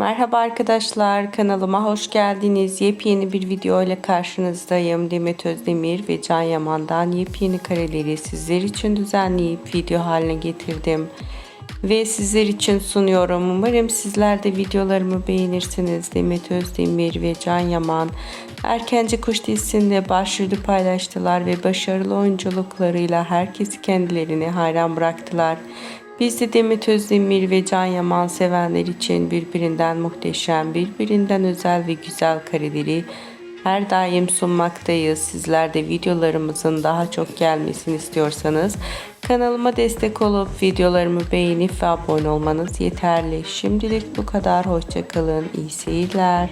Merhaba arkadaşlar kanalıma hoş geldiniz. Yepyeni bir video ile karşınızdayım. Demet Özdemir ve Can Yaman'dan yepyeni kareleri sizler için düzenleyip video haline getirdim. Ve sizler için sunuyorum. Umarım sizler de videolarımı beğenirsiniz. Demet Özdemir ve Can Yaman Erkenci Kuş dizisinde başrolü paylaştılar ve başarılı oyunculuklarıyla herkesi kendilerine hayran bıraktılar. Biz de Demet Özdemir ve Can Yaman sevenler için birbirinden muhteşem, birbirinden özel ve güzel kareleri her daim sunmaktayız. Sizler de videolarımızın daha çok gelmesini istiyorsanız kanalıma destek olup videolarımı beğenip ve abone olmanız yeterli. Şimdilik bu kadar. Hoşçakalın. İyi seyirler.